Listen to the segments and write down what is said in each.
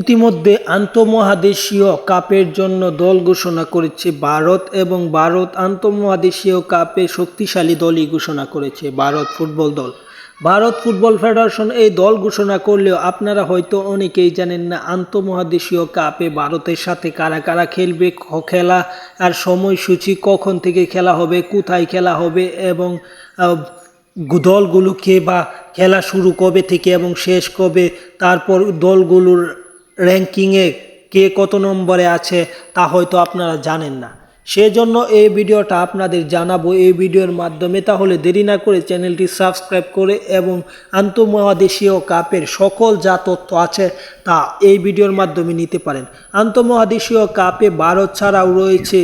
ইতিমধ্যে আন্তঃমহাদেশীয় কাপের জন্য দল ঘোষণা করেছে ভারত এবং ভারত আন্তঃমহাদেশীয় কাপে শক্তিশালী দলই ঘোষণা করেছে ভারত ফুটবল দল। ভারত ফুটবল ফেডারেশন এই দল ঘোষণা করলেও আপনারা হয়তো অনেকেই জানেন না, আন্তঃমহাদেশীয় কাপে ভারতের সাথে কারা কারা খেলবে খেলা আর সময়সূচি কখন থেকে খেলা হবে, কোথায় খেলা হবে এবং দলগুলোকে বা খেলা শুরু কবে থেকে এবং শেষ কবে, তারপর দলগুলোর র্যাঙ্কিংয়ে কে কত নম্বরে আছে তা হয়তো আপনারা জানেন না। সেজন্য এই ভিডিওটা আপনাদের জানাব এই ভিডিওর মাধ্যমে। তাহলে দেরি না করে চ্যানেলটি সাবস্ক্রাইব করে এবং আন্তঃমহাদেশীয় কাপের সকল যা তথ্য আছে তা এই ভিডিওর মাধ্যমে নিতে পারেন। আন্তঃমহাদেশীয় কাপে ভারত ছাড়াও রয়েছে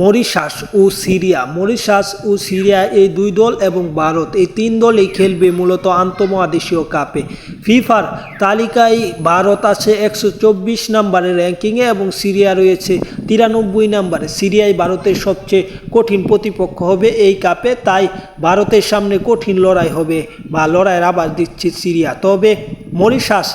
মরিশাস ও সিরিয়া। মরিশাস ও সিরিয়া এই দুই দল এবং ভারত এই তিন দলই খেলবে মূলত আন্তঃমহাদেশীয় কাপে। ফিফার তালিকায় ভারত আছে একশো চব্বিশ নম্বরের র্যাঙ্কিংয়ে এবং সিরিয়া রয়েছে তিরানব্বই নম্বরে। সিরিয়ায় ভারতের সবচেয়ে কঠিন প্রতিপক্ষ হবে এই কাপে, তাই ভারতের সামনে কঠিন লড়াই হবে বা লড়াইয়ের আবার দিচ্ছে সিরিয়া। তবে মরিশাস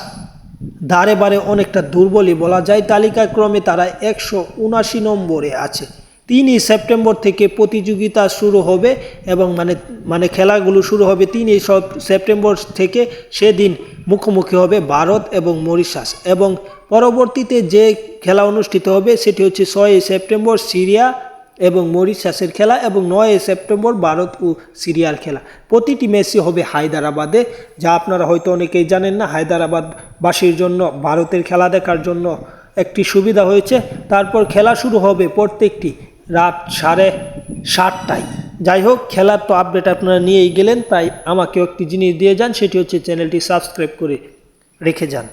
দাঁড়ে বারে অনেকটা দুর্বলই বলা যায়। তালিকাক্রমে তারা একশো উনাশি নম্বরে আছে। তিনই সেপ্টেম্বর থেকে প্রতিযোগিতা শুরু হবে এবং মানে মানে খেলাগুলো শুরু হবে তিনই সেপ্টেম্বর থেকে সেদিন মুখোমুখি হবে ভারত এবং মরিশাস। এবং পরবর্তীতে যে খেলা অনুষ্ঠিত হবে সেটি হচ্ছে ছয়ই সেপ্টেম্বর সিরিয়া এবং মরিশাসের খেলা এবং নয় সেপ্টেম্বর ভারত ও সিরিয়ার খেলা। প্রতিটি ম্যাচই হবে হায়দ্রাবাদে, যা আপনারা হয়তো অনেকেই জানেন না। হায়দ্রাবাদবাসীর জন্য, ভারতের খেলা দেখার জন্য একটি সুবিধা হয়েছে। তারপর খেলা শুরু হবে প্রত্যেকটি রাত সাড়ে সাতটায়। যাই হোক, খেলার তো আপডেট আপনারা নিয়েই গেলেন, তাই আমাকেও একটি জিনিস দিয়ে যান, সেটি হচ্ছে চ্যানেলটি সাবস্ক্রাইব করে রেখে যান।